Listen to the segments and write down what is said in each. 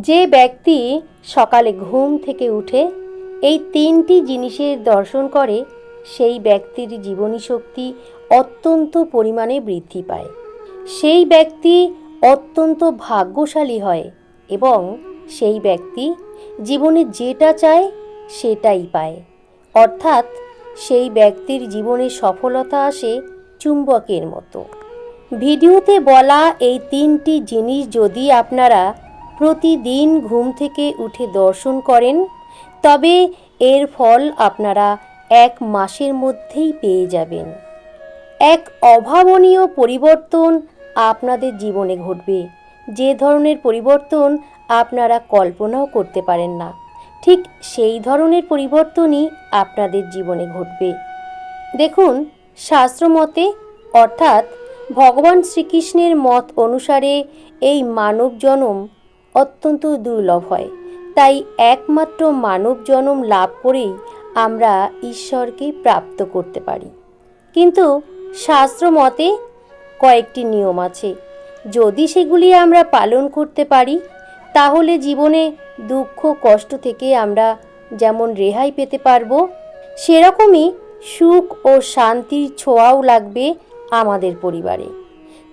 যে ব্যক্তি সকালে ঘুম থেকে উঠে এই তিনটি জিনিসের দর্শন করে, সেই ব্যক্তির জীবনী শক্তি অত্যন্ত পরিমাণে বৃদ্ধি পায়। সেই ব্যক্তি অত্যন্ত ভাগ্যশালী হয় এবং সেই ব্যক্তি জীবনে যেটা চায়, সেটাই পায়। অর্থাৎ সেই ব্যক্তির জীবনে সফলতা আসে চুম্বকের মতো। ভিডিওতে বলা এই তিনটি জিনিস যদি আপনারা প্রতিদিন ঘুম থেকে উঠে দর্শন করেন, তবে এর ফল আপনারা এক মাসের মধ্যেই পেয়ে যাবেন। এক অভাবনীয় পরিবর্তন আপনাদের জীবনে ঘটবে। যে ধরনের পরিবর্তন আপনারা কল্পনাও করতে পারেন না, ঠিক সেই ধরনের পরিবর্তনই আপনাদের জীবনে ঘটবে। দেখুন শাস্ত্রমতে অর্থাৎ ভগবান শ্রীকৃষ্ণের মত অনুসারে এই মানব জনম অত্যন্ত দুর্লভ হয়। তাই একমাত্র মানব জনম লাভ করেই আমরা ঈশ্বরকে প্রাপ্ত করতে পারি। কিন্তু শাস্ত্র মতে কয়েকটি নিয়ম আছে। যদি সেগুলি আমরা পালন করতে পারি, তাহলে জীবনে দুঃখ, কষ্ট থেকে আমরা যেমন রেহাই পেতে পারব, সেরকমই সুখ ও শান্তির ছোঁয়াও লাগবে আমাদের পরিবারে।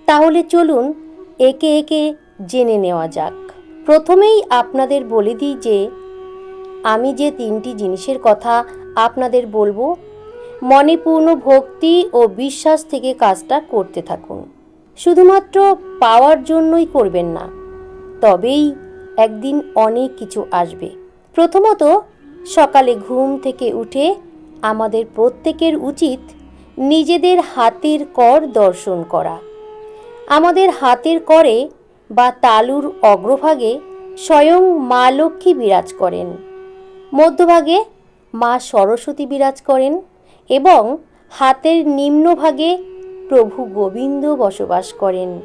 তাহলে চলুন একে একে জেনে নেওয়া যাক। প্রথমেই আপনাদের বলে দিই যে, আমি যে তিনটি জিনিসের কথা আপনাদের বলব, মনে পূর্ণ ভক্তি ও বিশ্বাস থেকে কাজটা করতে থাকুন। শুধুমাত্র পাওয়ার জন্যই করবেন না, তবেই একদিন অনেক কিছু আসবে। প্রথমত, সকালে ঘুম থেকে উঠে আমাদের প্রত্যেকের উচিত নিজেদের হাতের কর দর্শন করা। আমাদের হাতের করে বা তালুর অগ্রভাগে স্বয়ং মা লক্ষ্মী বিরাজ করেন। মধ্যভাগে মা সরস্বতী বিরাজ করেন এবং হাতের নিম্নভাগে প্রভু গোবিন্দ বসবাস করেন।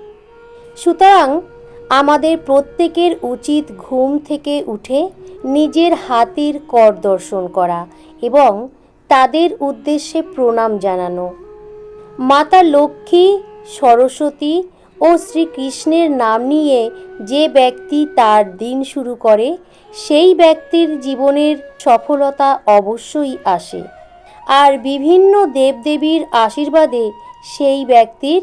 সুতরাং আমাদের প্রত্যেকের উচিত ঘুম থেকে উঠে নিজের হাতের কর দর্শন করা এবং তাদের উদ্দেশ্যে প্রণাম জানানো। মাতা লক্ষ্মী, সরস্বতী ও শ্রীকৃষ্ণের নাম নিয়ে যে ব্যক্তি তার দিন শুরু করে, সেই ব্যক্তির জীবনের সফলতা অবশ্যই আসে। আর বিভিন্ন দেবদেবীর আশীর্বাদে সেই ব্যক্তির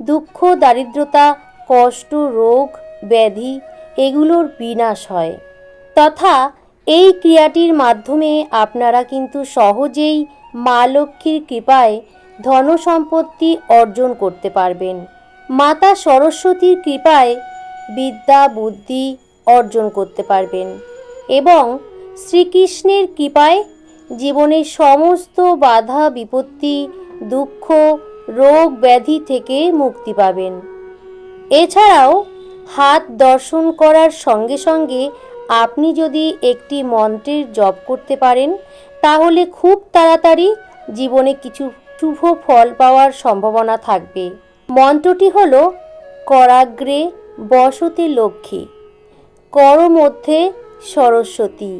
দুঃখ, দারিদ্রতা, কষ্ট, রোগ, ব্যাধি এগুলোর বিনাশ হয়। তথা এই ক্রিয়াটির মাধ্যমে আপনারা কিন্তু সহজেই মা লক্ষ্মীর কৃপায় ধন সম্পত্তি অর্জন করতে পারবেন। মাতা সরস্বতীর কৃপায় বিদ্যা, বুদ্ধি অর্জন করতে পারবেন এবং শ্রীকৃষ্ণের কৃপায় জীবনের সমস্ত বাধা, বিপত্তি, দুঃখ, রোগ, ব্যাধি থেকে মুক্তি পাবেন। এছাড়াও হাত দর্শন করার সঙ্গে সঙ্গে আপনি যদি একটি মন্ত্রের জপ করতে পারেন, তাহলে খুব তাড়াতাড়ি জীবনে কিছু শুভ ফল পাওয়ার সম্ভাবনা থাকবে। মন্ত্রটি হল, করাগ্রে বসতি লক্ষ্মী কর মধ্যে সরস্বতী,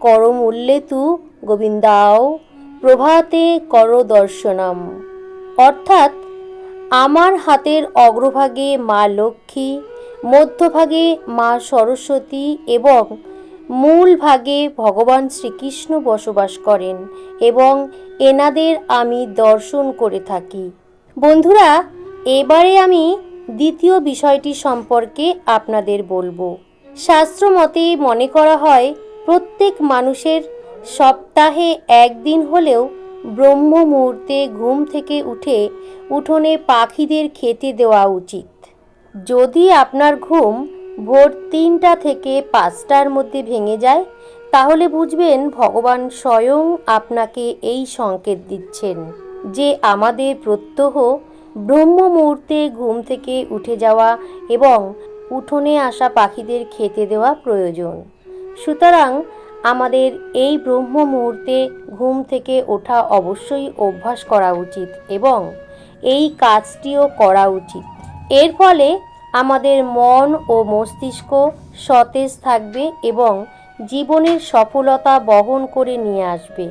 করমূল্যে তু গোবিন্দাও, প্রভাতে কর দর্শনম। অর্থাৎ, আমার হাতের অগ্রভাগে মা লক্ষ্মী, মধ্যভাগে মা সরস্বতী এবং মূল ভাগে ভগবান শ্রীকৃষ্ণ বসবাস করেন এবং এনাদের আমি দর্শন করে থাকি। বন্ধুরা এবারে আমি দ্বিতীয় বিষয়টি সম্পর্কে আপনাদের বলব। শাস্ত্রমতে মনে করা হয়, প্রত্যেক মানুষের সপ্তাহে একদিন হলেও ব্রহ্ম মুহূর্তে ঘুম থেকে উঠে উঠোনে পাখিদের খেতে দেওয়া উচিত। যদি আপনার ঘুম ভোর তিনটা থেকে পাঁচটার মধ্যে ভেঙে যায়, তাহলে বুঝবেন ভগবান স্বয়ং আপনাকে এই সংকেত দিচ্ছেন যে আমাদের প্রত্যহ ব্রহ্ম মুহূর্তে ঘুম থেকে উঠে যাওয়া এবং উঠোনে আসা পাখিদের খেতে দেওয়া প্রয়োজন। সুতরাং আমাদের এই ব্রহ্ম মুহূর্তে ঘুম থেকে ওঠা অবশ্যই অভ্যাস করা উচিত এবং এই কাজটিও করা উচিত। এর ফলে আমাদের মন ও মস্তিষ্ক সতেজ থাকবে এবং জীবনের সফলতা বহন করে নিয়ে আসবে।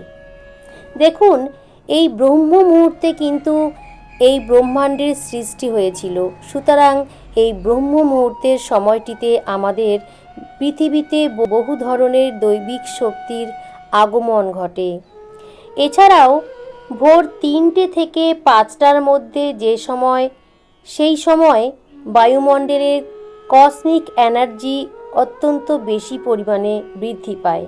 দেখুন, এই ব্রহ্ম মুহূর্তে কিন্তু এই ব্রহ্মাণ্ডের সৃষ্টি হয়েছিল। সুতরাং এই ব্রহ্ম মুহূর্তের সময়টিতে আমাদের পৃথিবীতে বহু ধরনের দৈবিক শক্তির আগমন ঘটে। এছাড়াও ভোর তিনটে থেকে পাঁচটার মধ্যে যে সময়, সেই সময় বায়ুমণ্ডলের কসমিক এনার্জি অত্যন্ত বেশি পরিমাণে বৃদ্ধি পায়,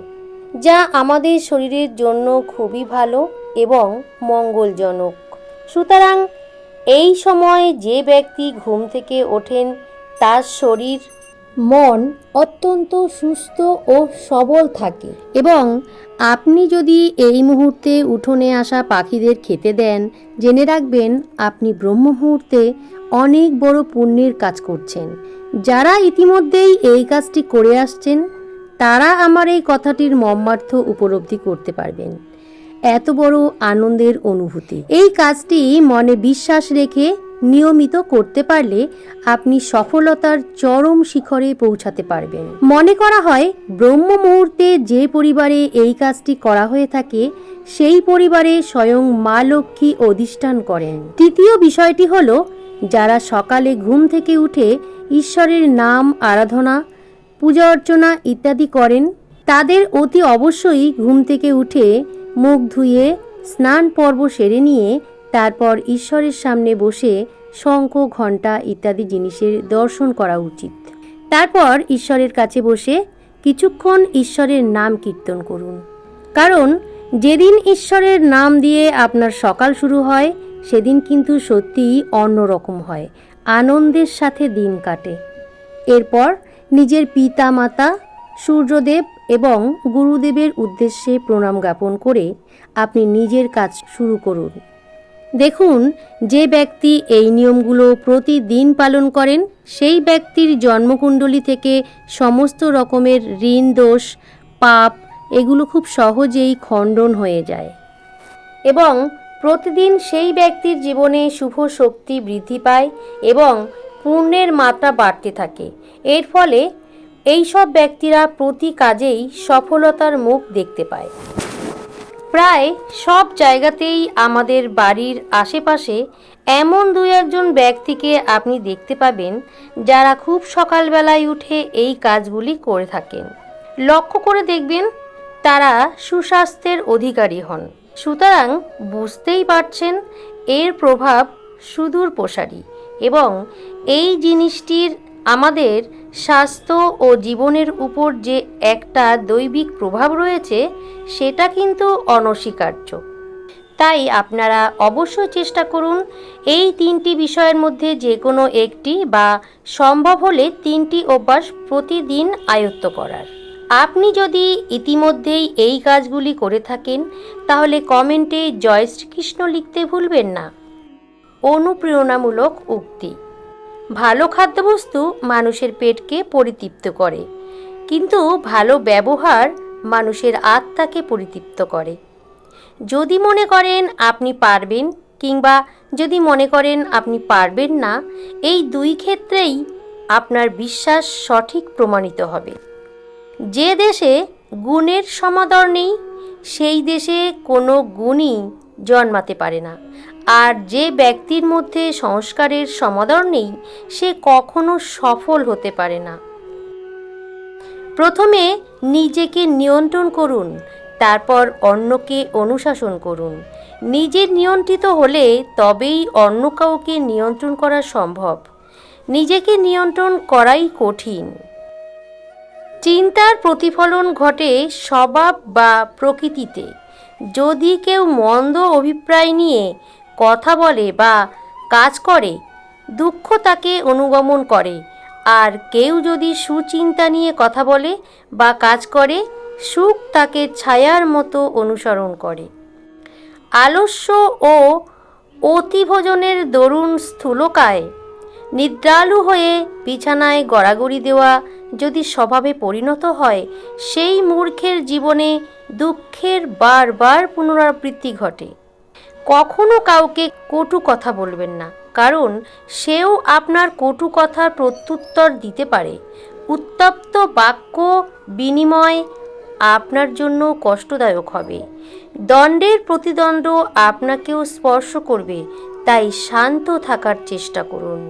যা আমাদের শরীরের জন্য খুবই ভালো এবং মঙ্গলজনক। সুতরাং এই সময় যে ব্যক্তি ঘুম থেকে ওঠেন, তার শরীর, মন অত্যন্ত সুস্থ ও সবল থাকে। এবং আপনি যদি এই মুহূর্তে উঠোনে আসা পাখিদের খেতে দেন, জেনে রাখবেন আপনি ব্রহ্ম মুহূর্তে অনেক বড় পুণ্যের কাজ করছেন। যারা ইতিমধ্যেই এই কাজটি করে আসছেন, তারা আমার এই কথাটির মর্মার্থ উপলব্ধি করতে পারবেন। এত বড় আনন্দের অনুভূতি। এই কাজটি মনে বিশ্বাস রেখে নিয়মিত করতে পারলে আপনি সফলতার চরম শিখরে পৌঁছাতে পারবেন। মনে করা হয়, ব্রহ্ম মুহূর্তে যে পরিবারে এই কাজটি করা হয়ে থাকে, সেই পরিবারে স্বয়ং মা লক্ষ্মী অধিষ্ঠান করেন। তৃতীয় বিষয়টি হল, যারা সকালে ঘুম থেকে উঠে ঈশ্বরের নাম আরাধনা, পূজা অর্চনা ইত্যাদি করেন, তাদের অতি অবশ্যই ঘুম থেকে উঠে মুখ ধুয়ে স্নান পর্ব সেরে নিয়ে তারপর ঈশ্বরের সামনে বসে শঙ্খ, ঘণ্টা ইত্যাদি জিনিসের দর্শন করা উচিত। তারপর ঈশ্বরের কাছে বসে কিছুক্ষণ ঈশ্বরের নাম কীর্তন করুন। কারণ যেদিন ঈশ্বরের নাম দিয়ে আপনার সকাল শুরু হয়, সেদিন কিন্তু সত্যিই অন্যরকম হয়। আনন্দের সাথে দিন কাটে। এরপর নিজের পিতা মাতা সূর্যদেব এবং গুরুদেবের উদ্দেশ্যে প্রণাম জ্ঞাপন করে আপনি নিজের কাজ শুরু করুন। দেখুন, যে ব্যক্তি এই নিয়মগুলো প্রতিদিন পালন করেন, সেই ব্যক্তির জন্মকুণ্ডলী থেকে সমস্ত রকমের ঋণ, দোষ, পাপ এগুলো খুব সহজেই খণ্ডন হয়ে যায়। এবং প্রতিদিন সেই ব্যক্তির জীবনে শুভ শক্তি বৃদ্ধি পায় এবং পুণ্যের মাত্রা বাড়তে থাকে। এর ফলে এই সব ব্যক্তিরা প্রতি কাজেই সফলতার মুখ দেখতে পায়। প্রায় সব জায়গাতেই আমাদের বাড়ির আশেপাশে এমন দু একজন ব্যক্তিকে আপনি দেখতে পাবেন যারা খুব সকালবেলায় উঠে এই কাজগুলি করে থাকেন। লক্ষ্য করে দেখবেন তারা সুস্বাস্থ্যের অধিকারী হন। সুতরাং বুঝতেই পারছেন এর প্রভাব সুদূর প্রসারী এবং এই জিনিসটির আমাদের স্বাস্থ্য ও জীবনের উপর যে একটা দৈবিক প্রভাব রয়েছে, সেটা কিন্তু অনস্বীকার্য। তাই আপনারা অবশ্যই চেষ্টা করুন এই তিনটি বিষয়ের মধ্যে যে কোনো একটি বা সম্ভব হলে তিনটি অভ্যাস প্রতিদিন আয়ত্ত করার। আপনি যদি ইতিমধ্যেই এই কাজগুলি করে থাকেন, তাহলে কমেন্টে জয় শ্রীকৃষ্ণ লিখতে ভুলবেন না। অনুপ্রেরণামূলক উক্তি। ভালো খাদ্যবস্তু মানুষের পেটকে পরিতৃপ্ত করে। কিন্তু ভালো ব্যবহার মানুষের আত্মাকে পরিতৃপ্ত করে। যদি মনে করেন আপনি পারবেন কিংবা যদি মনে করেন আপনি পারবেন না, এই দুই ক্ষেত্রেই আপনার বিশ্বাস সঠিক প্রমাণিত হবে। যে দেশে গুণের সমাদর নেই, সেই দেশে কোনো গুণই জন্মাতে পারে না। আর যে ব্যক্তির মধ্যে সংস্কারের সমাদর নেই, সে কখনো সফল হতে পারে না। প্রথমে নিজেকে নিয়ন্ত্রণ করুন, তারপর অন্যকে অনুশাসন করুন। নিজে নিয়ন্ত্রিত হলে তবেই অন্য কাউকে নিয়ন্ত্রণ করা সম্ভব। নিজেকে নিয়ন্ত্রণ করাই কঠিন। চিন্তার প্রতিফলন ঘটে স্বভাব বা প্রকৃতিতে। যদি কেউ মন্দ অভিপ্রায় নিয়ে কথা বলে বা কাজ করে, দুঃখ তাকে অনুগমন করে। আর কেউ যদি সুচিন্তা নিয়ে কথা বলে বা কাজ করে, সুখ তাকে ছায়ার মতো অনুসরণ করে। আলস্য ও অতিভোজনের দরুণ স্থূলকায় নিদ্রালু হয়ে বিছানায় গড়াগড়ি দেওয়া যদি স্বভাবে পরিণত হয়, সেই মূর্খের জীবনে দুঃখের বারবার পুনরাবৃত্তি ঘটে। কখনো কাউকে কটু কথা বলবেন না। কারণ সেও আপনার কটু কথার প্রত্যুত্তর দিতে পারে। উত্তপ্ত বাক্য বিনিময় আপনার জন্য কষ্টদায়ক হবে। দণ্ডের প্রতিদণ্ড আপনাকেও স্পর্শ করবে। তাই শান্ত থাকার চেষ্টা করুন।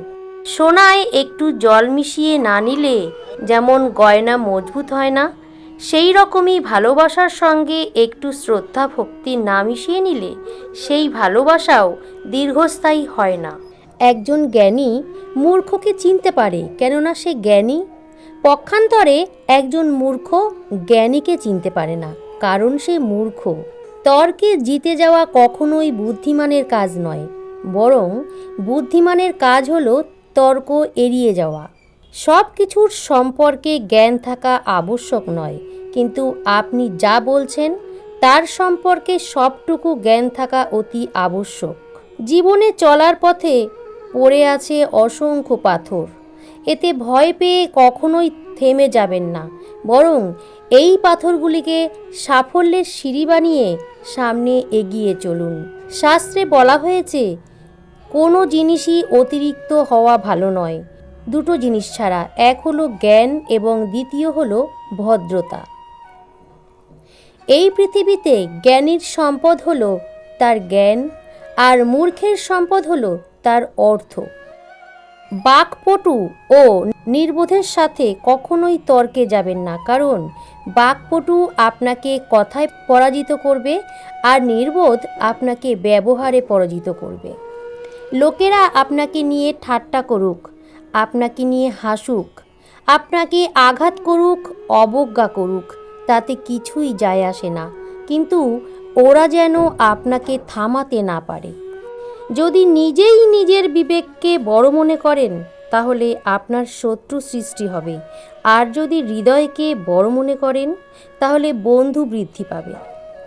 সোনায় একটু জল মিশিয়ে না নিলে যেমন গয়না মজবুত হয় না সেই রকমই ভালোবাসার সঙ্গে একটু শ্রদ্ধা ভক্তি না মিশিয়ে নিলে সেই ভালোবাসাও দীর্ঘস্থায়ী হয় না। একজন জ্ঞানী মূর্খকে চিনতে পারে, কেননা সে জ্ঞানী। পক্ষান্তরে একজন মূর্খ জ্ঞানীকে চিনতে পারে না, কারণ সে মূর্খ। তর্কে জিতে যাওয়া কখনোই বুদ্ধিমানের কাজ নয়, বরং বুদ্ধিমানের কাজ হলো তর্ক এড়িয়ে যাওয়া। সব কিছুর সম্পর্কে জ্ঞান থাকা আবশ্যক নয়। কিন্তু আপনি যা বলছেন, তার সম্পর্কে সবটুকু জ্ঞান থাকা অতি আবশ্যক। জীবনে চলার পথে পড়ে আছে অসংখ্য পাথর। এতে ভয় পেয়ে কখনোই থেমে যাবেন না। বরং এই পাথরগুলিকে সাফল্যের সিঁড়ি বানিয়ে সামনে এগিয়ে চলুন। শাস্ত্রে বলা হয়েছে, কোনো জিনিসই অতিরিক্ত হওয়া ভালো নয়। দুটো জিনিস ছাড়া, এক হলো জ্ঞান এবং দ্বিতীয় হলো ভদ্রতা। এই পৃথিবীতে জ্ঞানীর সম্পদ হলো তার জ্ঞান আর মূর্খের সম্পদ হলো তার অর্থ। বাকপটু ও নির্বোধের সাথে কখনোই তর্কে যাবেন না, কারণ বাকপটু আপনাকে কথায় পরাজিত করবে আর নির্বোধ আপনাকে ব্যবহারে পরাজিত করবে। লোকেরা আপনাকে নিয়ে ঠাট্টা করুক আপনাকে নিয়ে হাসুক। আপনাকে আঘাত করুক, অবজ্ঞা করুক, তাতে কিছুই যায় আসে না। কিন্তু ওরা যেন আপনাকে থামাতে না পারে। যদি নিজেই নিজের বিবেককে বড় মনে করেন, তাহলে আপনার শত্রু সৃষ্টি হবে। আর যদি হৃদয়কে বড় মনে করেন, তাহলে বন্ধু বৃদ্ধি পাবে।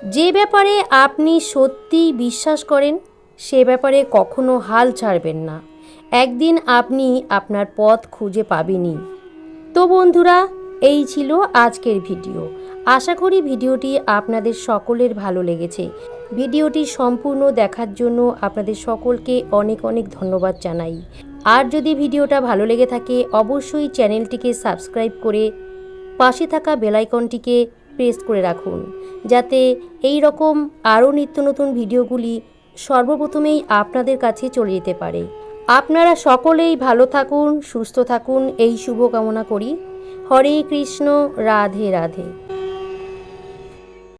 যে ব্যাপারে আপনি সত্যিই বিশ্বাস করেন, সে ব্যাপারে কখনো হাল ছাড়বেন না। একদিন আপনি আপনার পথ খুঁজে পাবেনই। তো বন্ধুরা, এই ছিল আজকের ভিডিও। আশা করি ভিডিওটি আপনাদের সকলের ভালো লেগেছে। ভিডিওটি সম্পূর্ণ দেখার জন্য আপনাদের সকলকে অনেক অনেক ধন্যবাদ জানাই। আর যদি ভিডিওটা ভালো লেগে থাকে, অবশ্যই চ্যানেলটিকে সাবস্ক্রাইব করে পাশে থাকা বেলাইকনটিকে প্রেস করে রাখুন, যাতে এই রকম আরও নিত্য নতুন ভিডিওগুলি সর্বপ্রথমেই আপনাদের কাছে চলে যেতে পারে। আপনারা সকলেই ভালো থাকুন সুস্থ থাকুন এই শুভকামনা করি। হরে কৃষ্ণ রাধে রাধে।